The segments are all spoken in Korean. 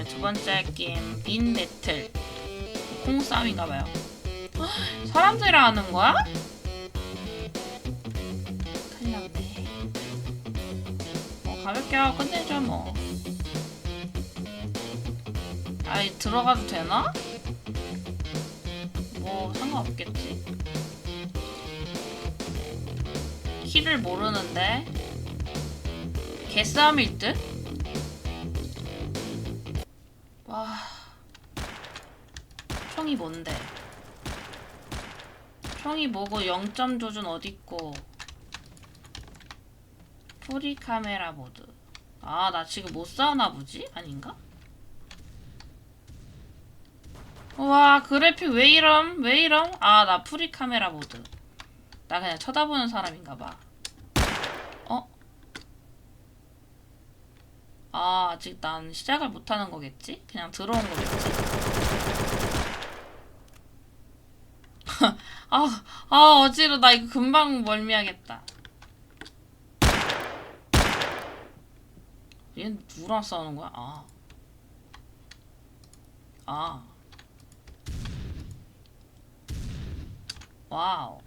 오늘 두 번째 할 게임 빈 배틀 콩 싸움인가봐요 사람들이랑 하는 거야? 났네 뭐 가볍게 하고 끝내죠 뭐 아이 들어가도 되나? 뭐 상관없겠지 키를 모르는데 개싸움일 듯? 총이 뭔데? 총이 뭐고 0점 조준 어딨고 프리 카메라 모드 아 나 지금 못 싸우나 보지? 아닌가? 우와 그래픽 왜 이럼? 왜 이럼? 아 나 프리 카메라 모드 나 그냥 쳐다보는 사람인가 봐 어? 아 아직 난 시작을 못하는 거겠지? 그냥 들어온 거겠지? 아, 아 어지러 나 이거 금방 멀미하겠다 얘는 누구랑 싸우는 거야? 아 아. 와우.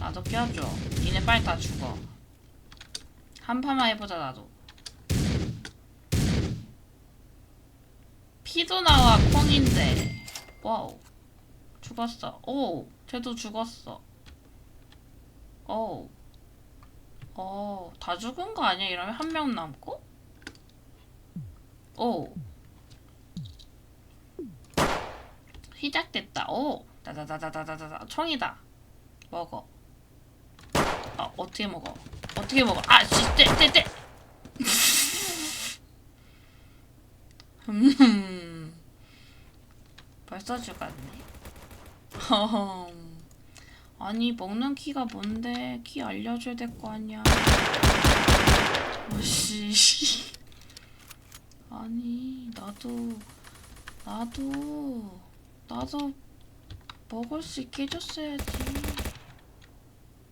나도 껴줘. 니네 빨리 다 죽어. 한 판만 해보자, 나도. 피도 나와, 콩인데. 와우. 죽었어. 오, 쟤도 죽었어. 오. 어, 다 죽은 거 아니야? 이러면 한 명 남고? 오. 시작됐다. 오. 다다다다다다다. 총이다. 먹어. 아, 어떻게 먹어? 어떻게 먹어? 아, 씨, 떼, 떼, 떼. 음. 벌써 죽었네. 허흠. 아니, 먹는 키가 뭔데? 키 알려줘야 될 거 아니야. 오씨. 아니, 나도, 나도, 나도 먹을 수 있게 해줬어야지.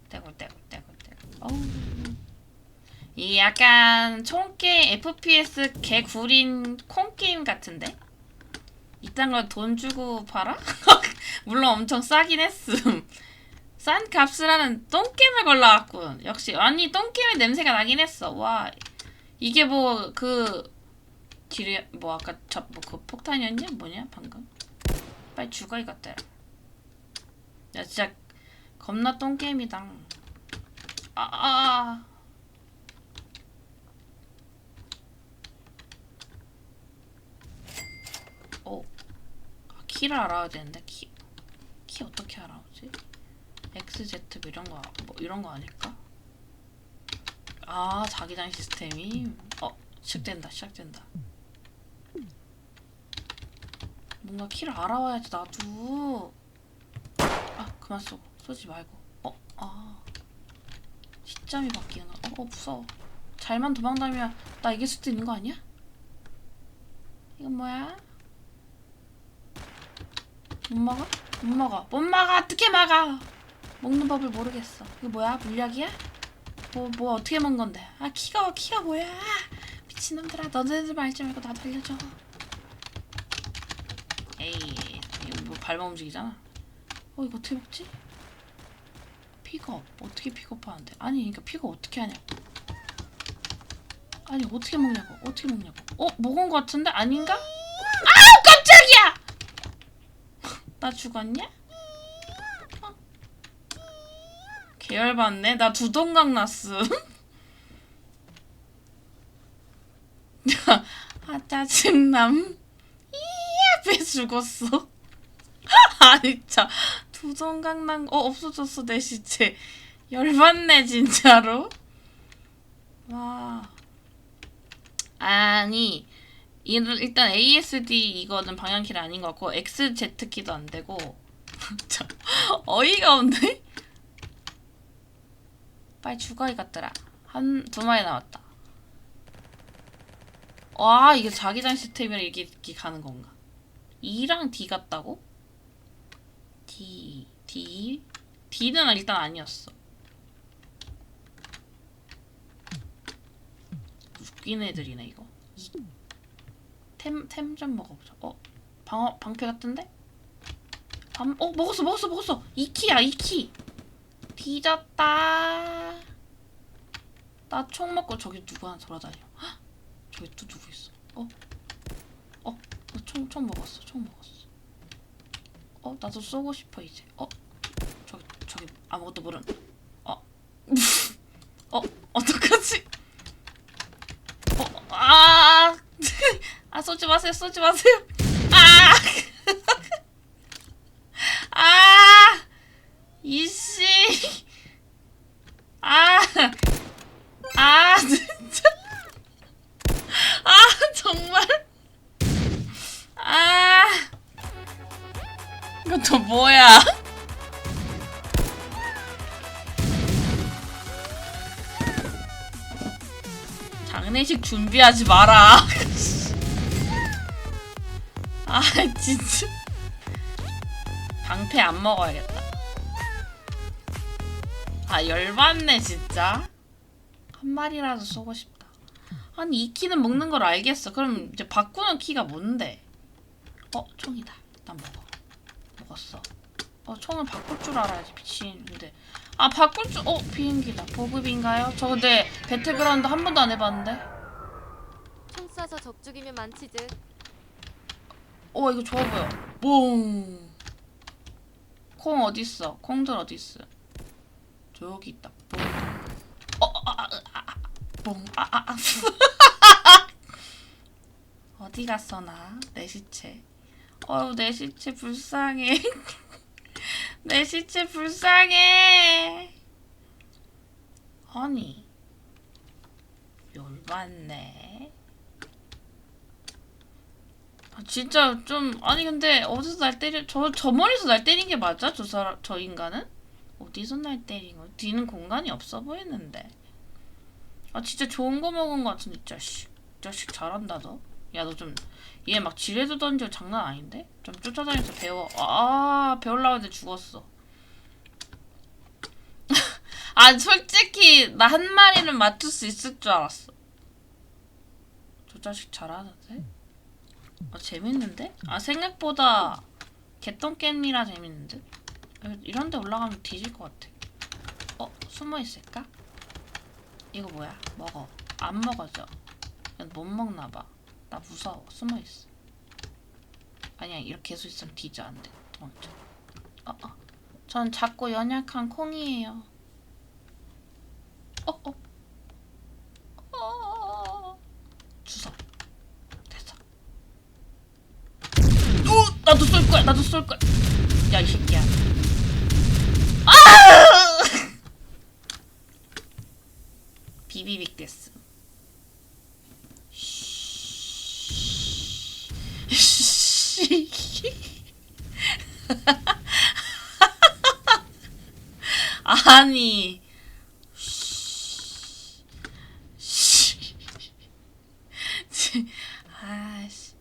떼굴, 떼굴, 떼굴, 떼굴. 어우. 이 약간 총게 FPS 개구린 콩게임 같은데? 이딴 걸 돈 주고 팔아? 물론 엄청 싸긴 했음. 싼 값을 하는 똥게임을 골라왔군. 역시 아니 똥게임의 냄새가 나긴 했어. 와 이게 뭐 그 뒤에 뭐 아까 저뭐그 폭탄이었냐 뭐냐 방금 빨리 죽어 이것들. 야 진짜 겁나 똥게임이다. 아, 아, 아. 오. 아, 키를 알아야 되는데 키. 키 어떻게 알아오지? XZ 뭐 이런 거, 뭐 이런 거 아닐까? 아, 자기장 시스템이 어, 시작된다. 시작된다. 뭔가 키를 알아와야지 나도. 아, 그만 쏘고. 쏘지 말고. 어, 아. 시점이 바뀌는 거. 어, 어, 무서워. 잘만 도망다니면 나 이길 수도 있는 거 아니야? 이건 뭐야? 못 막아? 못 막아. 못 막아. 어떻게 막아? 먹는 법을 모르겠어. 이거 뭐야? 물약이야? 뭐, 뭐 어떻게 먹은 건데? 아, 키가, 키가 뭐야? 미친놈들아. 너네들 말지 말고 나도 알려줘. 에이, 이거 뭐 밟아 움직이잖아. 어, 이거 어떻게 먹지? 픽업. 어떻게 픽업하는데? 아니, 그러니까 픽업 어떻게 하냐? 아니, 어떻게 먹냐고. 어떻게 먹냐고. 어, 먹은 거 같은데? 아닌가? 아우, 깜짝이야! 나 죽었냐? 계열받네. 나 두동강 났음. 아 짜증남. 이야 배 죽었어. 아니 진짜 두동강 난. 어 없어졌어 내 시체. 열받네 진짜로. 와. 아니 이- 일단 ASD 이거는 방향키는 아닌 것 같고 XZ키도 안 되고. 참 어이가 없네. 빨리 죽어 이것들아 한 두 마리 남았다 와 이게 자기장 시스템이라 이게, 이게 가는 건가 2랑 D 같다고? D D D는 일단 아니었어 웃긴 애들이네 이거 템 템 좀 먹어보자. 어 방어 방패 같은데? 방, 어 먹었어 먹었어 먹었어. 이키야 이키. 뒤졌다. 나총 먹고 저기 누구 하나 돌아다녀. 헉! 저기 또 누구 있어? 어? 어? 나 총 총 먹었어. 총 먹었어. 어 나도 쏘고 싶어 이제. 어? 저기 저기 아무것도 모르는. 어? 어 어떡하지? 어, 아, 아 쏘지 마세요, 쏘지 마세요. 아, 아, 이씨, 아, 아, 진짜, 아, 정말, 아, 이것도 뭐야? 장례식 준비하지 마라. 아 진짜 방패 안 먹어야겠다. 아 열받네 진짜. 한 마리라도 쏘고 싶다. 아니 이 키는 먹는 걸 알겠어. 그럼 이제 바꾸는 키가 뭔데? 어 총이다. 일단 먹어. 먹었어. 어 총을 바꿀 줄 알아야지 미친. 근데 아 바꿀 줄. 어 비행기다. 보급인가요? 저 근데 배틀그라운드 한 번도 안 해봤는데. 총 쏴서 적죽이면 만치즈. 오 이거 좋아 보여. 뽕. 콩 어디 있어? 콩들 어디 있어? 저기 있다. 뽕. 어, 아, 아, 아, 아, 뽕. 아, 아, 아. 어디 갔어 나? 내 시체. 어우 내 시체 불쌍해. 내 시체 불쌍해. 아니 열받네. 아, 진짜 좀 아니 근데 어디서 날 때려 저 저 머리에서 날 때린 게 맞아? 저 사람 저 인간은 어디서 날 때린 거? 뒤는 공간이 없어 보이는데. 아 진짜 좋은 거 먹은 거 같은데 이 자식 이 자식 잘한다 너. 야 너 좀 얘 막 지뢰도 던져 장난 아닌데? 좀 쫓아다니면서 배워. 아 배우려고 했는데 죽었어. 아 솔직히 나 한 마리는 맞출 수 있을 줄 알았어. 저 자식 잘하는데? 아 재밌는데? 아 생각보다 개똥 게임이라 재밌는데? 이런데 올라가면 뒤질 것 같아. 어 숨어 있을까? 이거 뭐야? 먹어. 안 먹어져. 못 먹나 봐. 나 무서워. 숨어 있어. 아니야 이렇게 계속 있으면 뒤져 안 돼. 도망쳐. 어 어. 전 작고 연약한 콩이에요. 아니. 씨. 씨. 아씨.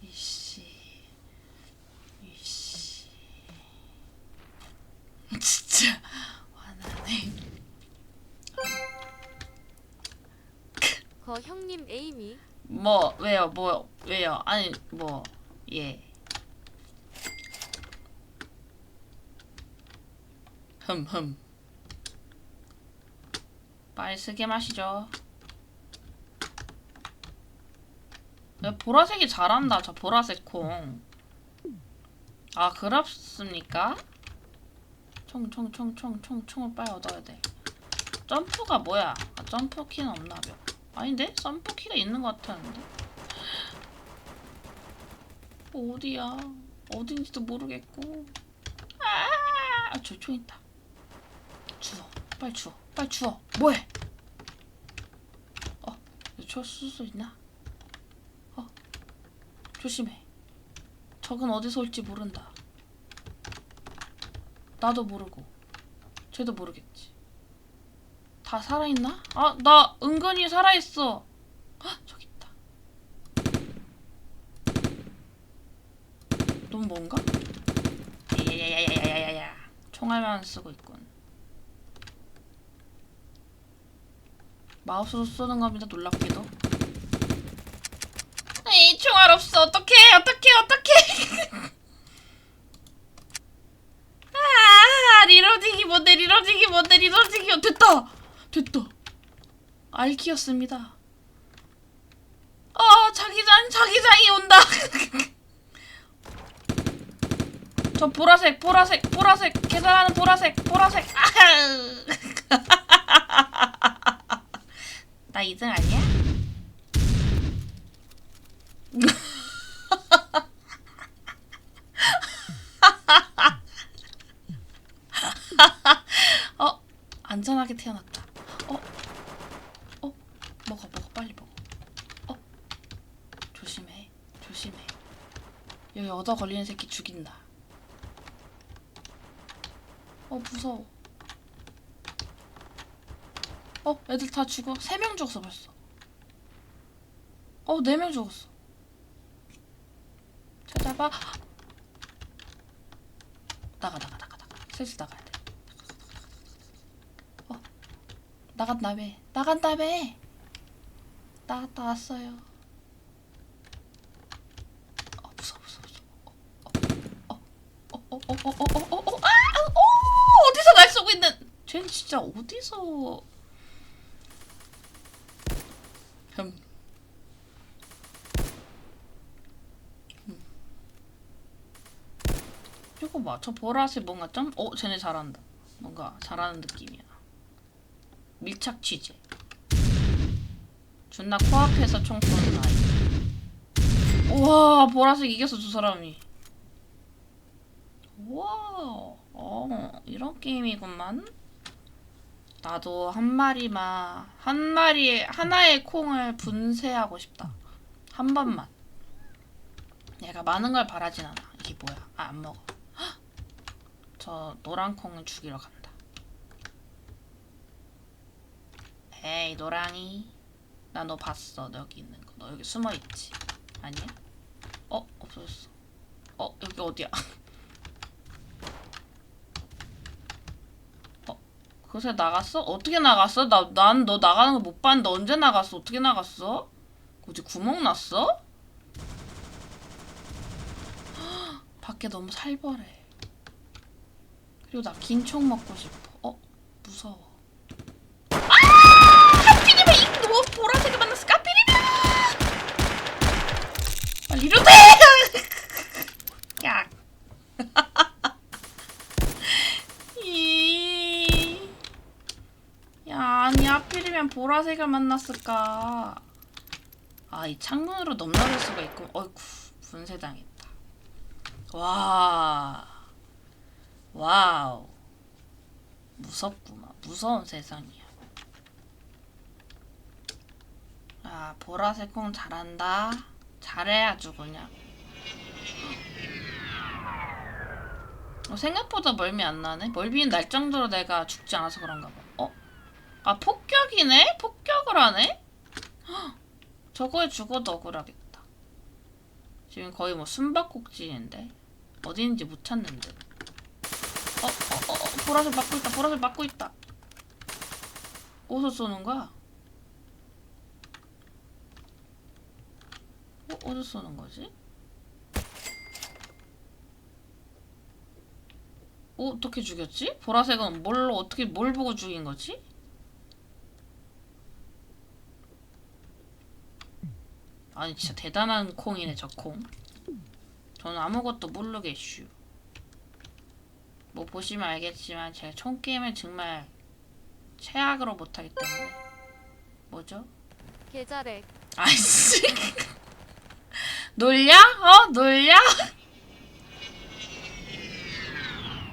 이씨. 이씨. 진짜 화나네. 거 형님 에이미. 뭐 왜요? 뭐 왜요? 아니 뭐 예. 흠흠. 쓰게 마시죠. 야, 보라색이 잘한다. 저 보라색 콩. 아 그렇습니까? 총 총 총 총 총 총을 빨리 얻어야 돼. 점프가 뭐야? 아, 점프 키는 없나벼. 아닌데? 점프 키가 있는 것 같았는데. 어디야? 어딘지도 모르겠고. 아, 아, 저총 있다. 주워. 빨리 주워. 빨리 주워. 뭐해? 어, 저쓸수 있나? 어, 조심해. 적은 어디서 올지 모른다. 나도 모르고, 쟤도 모르겠지. 다 살아있나? 아, 나 은근히 살아있어. 아, 저기 있다. 넌 뭔가? 야야야야야야야. 총알만 쓰고 있군. 마우스로 쏘는 겁니다. 놀랍게도. 이 총알 없어. 어떡해, 어떡해, 어떡해. 아, 리로딩이 뭔데, 리로딩이 뭔데, 리로딩이 뭔데. 됐다. 됐다. 알키였습니다. 어, 자기장, 자기장이 온다. 저 보라색, 보라색, 보라색, 계산하는 보라색, 보라색. 나 2등 아니야? 어, 안전하게 태어났다. 어, 어, 먹어, 먹어, 빨리 먹어. 어, 조심해, 조심해. 여기 얻어 걸리는 새끼 죽인다. 어, 무서워. 어, 애들 다 죽어. 세 명 죽었어 벌써. 어, 네 명 죽었어. 찾아봐. 나가, 나가, 나가, 나가. 셋이 나가야 돼. 어, 나간다며. 나간다며. 나갔다 왔어요. 어, 무서워, 무서워, 무서워. 어, 어, 어, 어, 어, 어, 어, 어, 어, 어, 아, 어, 어디서 날 쏘고 있는? 쟤는 진짜 어디서? 흠. 흠. 이거 봐. 저 보라색 뭔가 좀? 어, 쟤네 잘한다. 뭔가 잘하는 느낌이야. 밀착 취재. 존나 코앞에서 총 쏘는 아이. 우와, 보라색 이겼어, 두 사람이. 우와, 어, 이런 게임이구만. 나도 한 마리만 한 마리 하나의 콩을 분쇄하고 싶다. 한 번만. 내가 많은 걸 바라진 않아. 이게 뭐야? 아, 안 먹어. 헉! 저 노란 콩을 죽이러 간다. 에이 노랑이, 나 너 봤어. 너 여기 있는 거. 너 여기 숨어 있지? 아니야? 어 없어졌어. 어 여기 어디야? 그새 나갔어? 어떻게 나갔어? 나, 난 너 나가는 거 못 봤는데 언제 나갔어? 어떻게 나갔어? 어디 구멍 났어? 헉, 밖에 너무 살벌해. 그리고 나 긴 총 먹고 싶어. 어? 무서워. 아! 하필이면 이 너, 보라색을 만났어. 하필이면! 빨리 이러대! 야. 이... 야, 아니 하필이면 보라색을 만났을까? 아, 이 창문으로 넘나들 수가 있고, 어이쿠, 분쇄당했다. 와, 와우, 무섭구만, 무서운 세상이야. 아, 보라색 콩 잘한다. 잘해 아주 그냥. 어, 생각보다 멀미 안 나네. 멀미는 날 정도로 내가 죽지 않아서 그런가 봐. 어? 아 폭격이네? 폭격을 하네? 헉, 저거에 죽어도 억울하겠다. 지금 거의 뭐 숨바꼭질인데 어디인지 못 찾는 데. 어, 어, 어, 어, 보라색 맞고 있다. 보라색 맞고 있다. 어디서 쏘는 거야? 어, 어디서 쏘는 거지? 어, 어떻게 죽였지? 보라색은 뭘로 어떻게 뭘 보고 죽인 거지? 아니 진짜 대단한 콩이네 저 콩. 저는 아무것도 모르겠슈. 뭐 보시면 알겠지만 제가 총 게임을 정말 최악으로 못하기 때문에 뭐죠? 계좌렉 아이씨 놀려? 어? 놀려?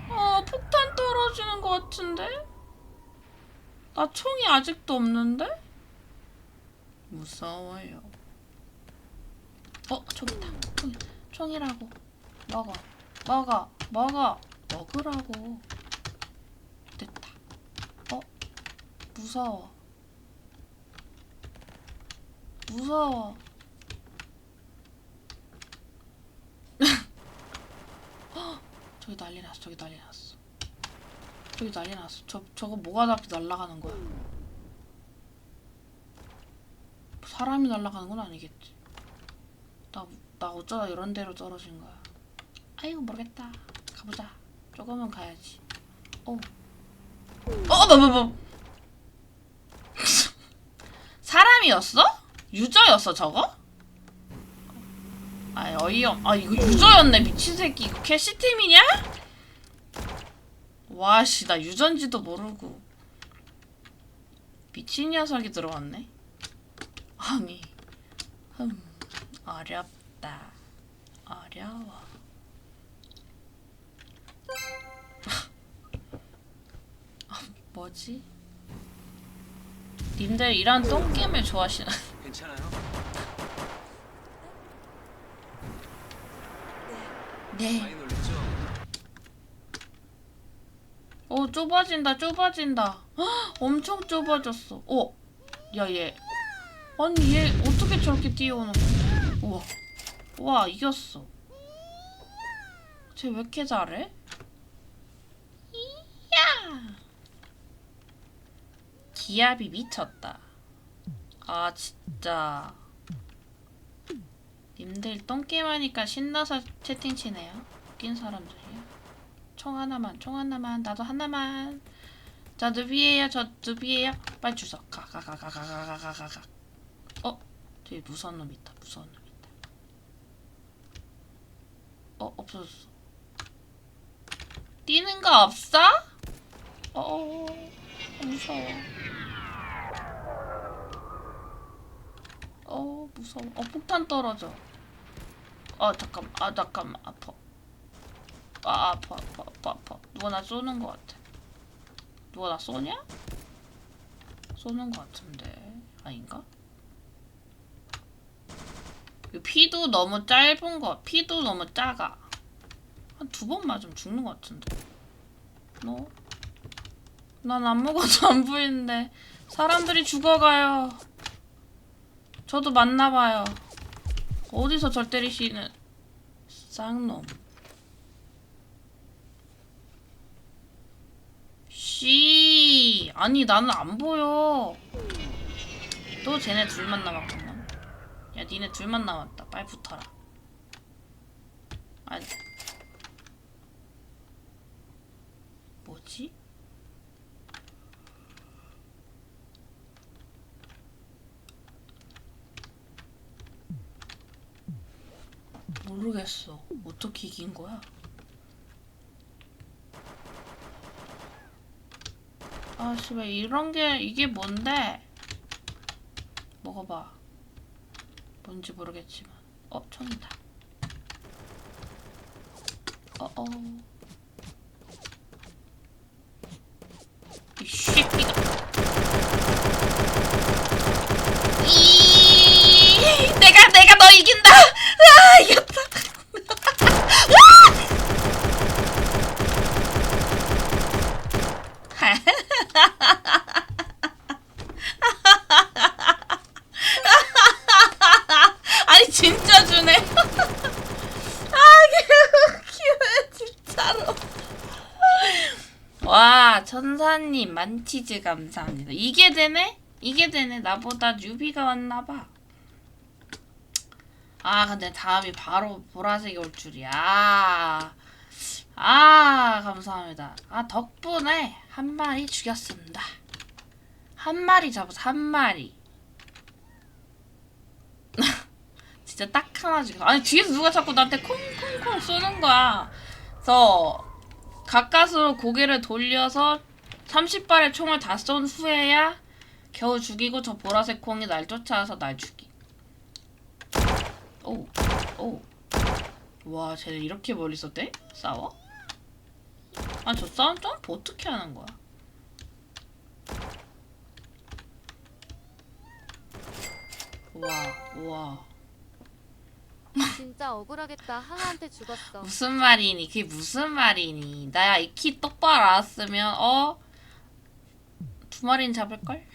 어 폭탄 떨어지는 것 같은데? 나 총이 아직도 없는데? 무서워요 어 저기다. 총, 총이라고. 먹어. 먹어. 먹어. 먹으라고. 됐다. 어? 무서워. 무서워. 저기 난리 났어. 저기 난리 났어. 저기 난리 났어. 저 저거 뭐가 다 날아가는 거야? 사람이 날아가는 건 아니겠지. 나, 나 어쩌다 이런 데로 떨어진 거야. 아이고 모르겠다. 가보자. 조금은 가야지. 어. 어, 뭐, 뭐, 뭐. 사람이었어? 유저였어 저거? 아 어이없. 아 이거 유저였네 미친 새끼. 이거 캐시팀이냐? 와 씨 나 유전지도 모르고 미친 녀석이 들어왔네. 아니 흠 어렵다. 어려워. 아, 뭐지? 님들 이런 똥게임을 좋아하시나? 괜찮아요? 네. 많이 놀랬죠? 어 좁아진다 좁아진다. 헉, 엄청 좁아졌어. 어, 야 얘. 아니 얘 어떻게 저렇게 뛰어오는 거야? 우와, 와 이겼어. 쟤 왜 이렇게 잘해? 이야. 기압이 미쳤다. 아 진짜. 님들 똥게임 하니까 신나서 채팅 치네요. 웃긴 사람들이야. 총 하나만, 총 하나만, 나도 하나만. 저 누비예요, 저 누비예요. 빨리 주소. 가, 가, 가, 가, 가, 가, 가, 가, 가, 가. 어, 저기 무서운 놈 있다. 무서운 놈 있다. 어, 없어졌어. 뛰는 거 없어? 어, 무서워. 어, 무서워. 어, 폭탄 떨어져. 어, 잠깐, 아, 잠깐만, 아파. 아 아파 아파 아파 아파 누가 나 쏘는 것 같아 누가 나 쏘냐? 쏘는 것 같은데 아닌가? 이 피도 너무 짧은 거 피도 너무 작아. 한 두 번 맞으면 죽는 것 같은데. 너? 난 아무것도 안 보이는데. 사람들이 죽어가요. 저도 맞나봐요. 어디서 절 때리시는 쌍놈. 씨 아니 나는 안 보여. 또 쟤네 둘만 남았구나 야 니네 둘만 남았다 빨리 붙어라 아니 뭐지? 모르겠어 어떻게 이긴 거야? 아, 씨발, 이런 게, 이게 뭔데? 먹어봐. 뭔지 모르겠지만. 어, 총이다. 어, 어. 이 새끼가. 이, 내가, 내가 너 이긴다! 아, 이겼다! 아니 진짜 주네. 아 개웃기네 진짜로. 와 천사님 만치즈 감사합니다. 이게 되네? 이게 되네. 나보다 뉴비가 왔나봐. 아 근데 다음이 바로 보라색이 올 줄이야. 아 감사합니다. 아 덕분에 한 마리 죽였습니다. 한 마리 잡아서 한 마리. 진짜 딱 하나 죽여. 아니 뒤에서 누가 자꾸 나한테 콩콩콩 쏘는 거야. 그래서 가까스로 고개를 돌려서 30발의 총을 다 쏜 후에야 겨우 죽이고 저 보라색 콩이 날 쫓아와서 날 죽이. 오, 오. 와, 쟤네 이렇게 멀리서 때? 싸워? 아, 저 싸움 점프 어떻게 하는 거야? 와, 와. 진짜 억울하겠다. 하하한테 죽었어. 무슨 말이니? 그게 무슨 말이니? 나야 이 키 똑바로 알았으면 어? 두 마리는 잡을걸?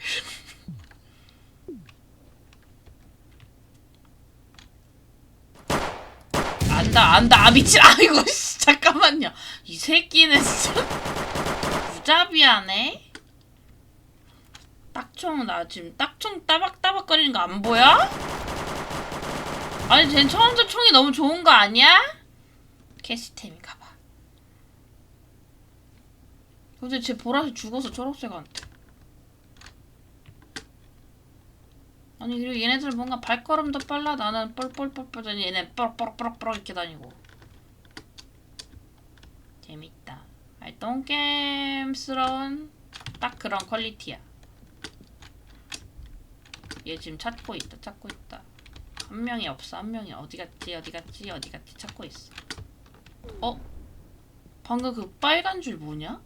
안다 안다 아 미친 아이고 씨, 잠깐만요 이 새끼는 진짜 무자비하네 딱총 나 지금 딱총 따박따박 거리는 거 안 보여? 아니 쟨 처음부터 총이 너무 좋은 거 아니야? 캐시템인가 봐. 근데 쟤 보라색 죽어서 초록색한테. 아니 그리고 얘네들 뭔가 발걸음도 빨라 나는 뻘뻘뻘뻘 다니 얘네 뻐럭뻐럭뻐럭 이렇게 다니고 재밌다 알똥게임스러운 딱 그런 퀄리티야 얘 지금 찾고 있다 찾고 있다 한 명이 없어 한 명이 어디 갔지 어디 갔지 어디 갔지 찾고 있어 어? 방금 그 빨간 줄 뭐냐?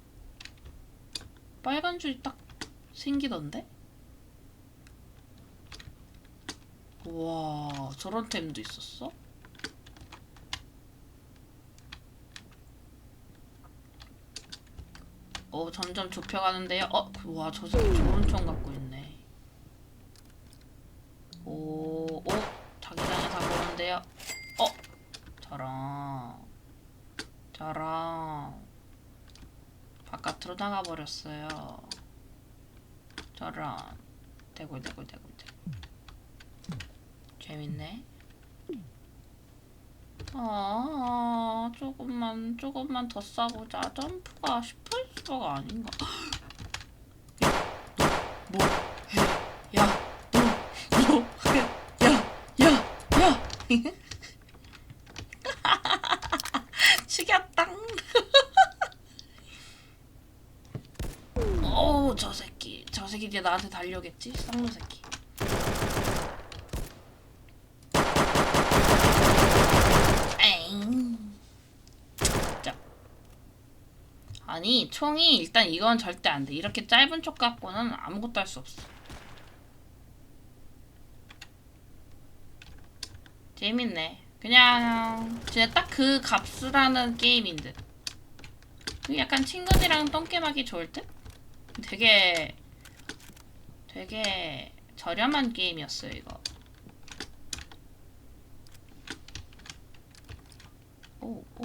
빨간 줄이 딱 생기던데? 와 저런 템도 있었어? 어 점점 좁혀가는데요. 어, 와 저 새끼 좋은 총 갖고 있네. 오, 오, 자기장에 다 보는데요. 어, 저런, 저런 바깥으로 나가 버렸어요. 저런 대굴 대굴 대굴 대굴. 재밌네. 아, 조금만, 조금만 더 싸보자. 점프가 18수가 아닌가. 뭐, 해, 야, 뭐, 뭐, 해, 야, 야, 야. 죽였당. 어우, 저 새끼 이제 나한테 달려겠지? 쌍놈 새끼. 아니 총이 일단 이건 절대 안 돼. 이렇게 짧은 쪽 갖고는 아무것도 할 수 없어. 재밌네. 그냥 진짜 딱 그 값으라는 게임인 듯. 그 약간 친구들이랑 똥게임하기 좋을 듯? 되게 되게 저렴한 게임이었어요 이거. 오, 오.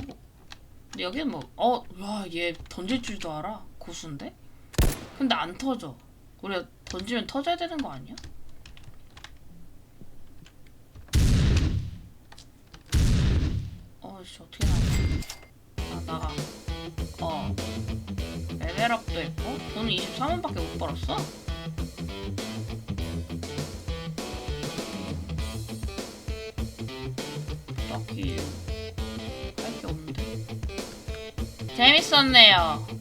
근데 여기는 뭐, 어, 와, 얘 던질 줄도 알아. 고수인데? 근데 안 터져. 우리가 던지면 터져야 되는 거 아니야? 어, 씨, 어떻게 나가? 아, 나가. 어. 레벨업도 했고, 돈 23원밖에 못 벌었어? 재밌었네요.